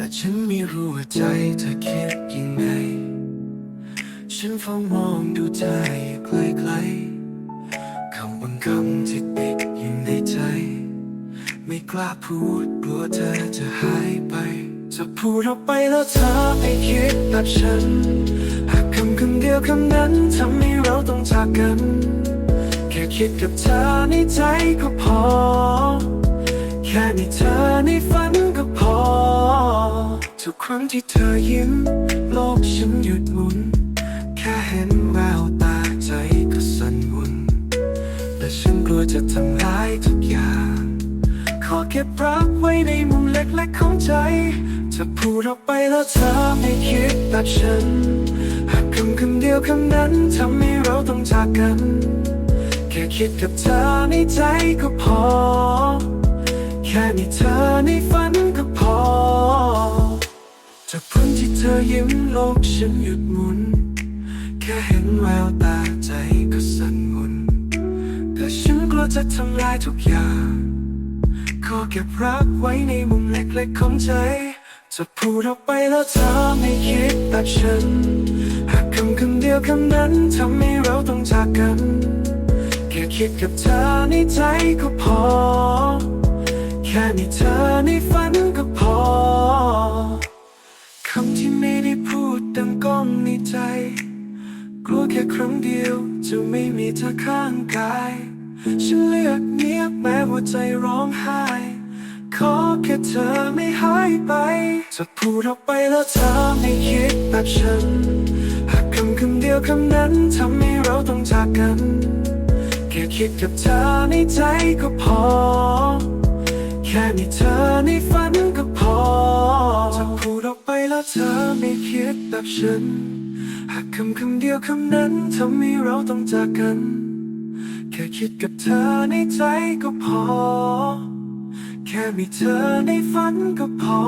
แต่ฉันไม่รู้ว่าใจเธอคิดยังไง ฉันเฝ้ามองดูใจไกลๆคำบางคำที่ติดอยู่ในใจ ไม่กล้าพูดกลัวเธอจะหายไป จะพูดออกไปแล้วเธอไม่คิดแบบฉัน หากคำคำเดียวคำนั้นทำให้เราต้องจากกัน แค่คิดกับเธอในใจก็พอ แค่มีเธอในฝันก็ ครั้งที่เธอยิ้ม โลกฉันหยุดหมุน แค่เห็นแววตาใจก็สั่นวุ่นแต่ฉันกลัวจะทำร้ายทุกอย่าง ขอเก็บรักไว้ในมุมเล็กๆของใจจะพูดออกไปแล้วเธอไม่คิดแบบฉัน หากคำคำเดียวคำนั้นทำให้เราต้องจากกัน แค่คิดกับเธอในใจก็พอ แค่มีเธอในฝันก็ ยิ้มโลกฉันหยุดหมุน แค่เห็นแววตาใจก็สั่นงุนแต่ฉันกลัวจะทำลายทุกอย่าง ขอเก็บรักไว้ในมุมเล็กๆของใจ จะพูดออกไปแล้วเธอไม่คิดแบบฉัน หากคำคำเดียวคำนั้นทำให้เราต้องจากกัน แค่คิดกับเธอในใจก็พอ แค่มีเธอในฝันก็พอ ลัวแค่ครั้งเดียว จะไม่มีเธอข้างกาย ฉันเลือกเงียบแม้หัวใจร้องไห้ ขอแค่เธอไม่หายไป จะพูดออกไปแล้วเธอไม่คิดแบบฉัน หากคำคำเดียวคำนั้นทำให้เราต้องจากกัน แค่คิดกับเธอในใจก็พอ แค่มีเธอในฝันก็พอ จะพูดออกไปแล้วเธอไม่คิดแบบฉันากคำคำเดียวคำนั้นทำให้เราต้องจากกัน แค่คิดกับเธอในใจก็พอ แค่มีเธอในฝันก็พอ